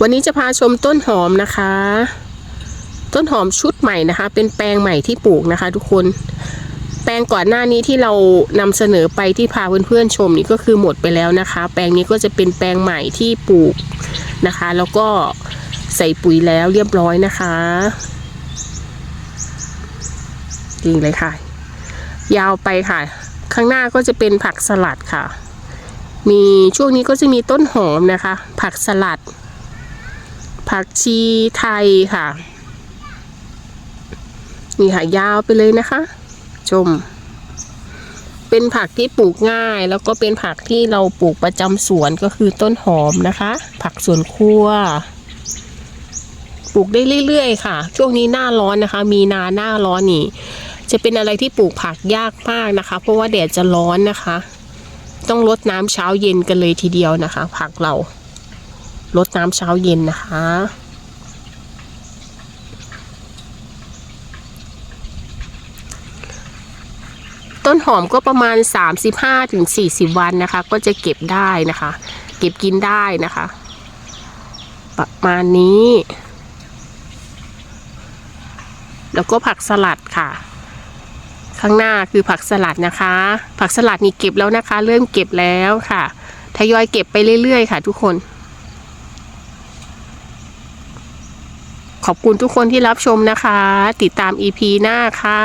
วันนี้จะพาชมต้นหอมนะคะ ต้นหอมชุดใหม่นะคะ เป็นแปลงใหม่ที่ปลูกนะคะ ทุกคน แปลงก่อนหน้านี้ที่เรานำเสนอไปที่พาเพื่อนๆชมนี่ก็คือหมดไปแล้วนะคะ แปลงนี้ก็จะเป็นแปลงใหม่ที่ปลูกนะคะ แล้วก็ใส่ปุ๋ยแล้วเรียบร้อยนะคะจริงเลยค่ะ ยาวไปค่ะ ข้างหน้าก็จะเป็นผักสลัดค่ะ มีช่วงนี้ก็จะมีต้นหอมนะคะ ผักสลัด ผักชีไทยค่ะ นี่ค่ะยาวไปเลยนะคะ ชม เป็นผักที่ปลูกง่าย แล้วก็เป็นผักที่เราปลูกประจำสวนก็คือต้นหอมนะคะ ผักสวนครัวปลูกได้เรื่อยๆค่ะ ช่วงนี้หน้าร้อนนะคะ มีนาหน้าร้อนนี่ จะเป็นอะไรที่ปลูกผักยากมากนะคะ เพราะว่าแดดจะร้อนนะคะ ต้องรดน้ำเช้าเย็นกันเลยทีเดียวนะคะ ผักเรา รดน้ำเช้าเย็นนะคะ ต้นหอมก็ประมาณ 35-40ถึง40 วันนะคะ ก็จะเก็บได้นะคะ เก็บกินได้นะคะ ประมาณนี้ แล้วก็ผักสลัดค่ะข้างหน้าคือผักสลัดนะคะ ผักสลัดนี่เก็บแล้วนะคะ เริ่มเก็บแล้วค่ะ ทยอยเก็บไปเรื่อยๆ ค่ะทุกคน ขอบคุณทุกคนที่รับชมนะคะ ติดตาม EP หน้าค่ะ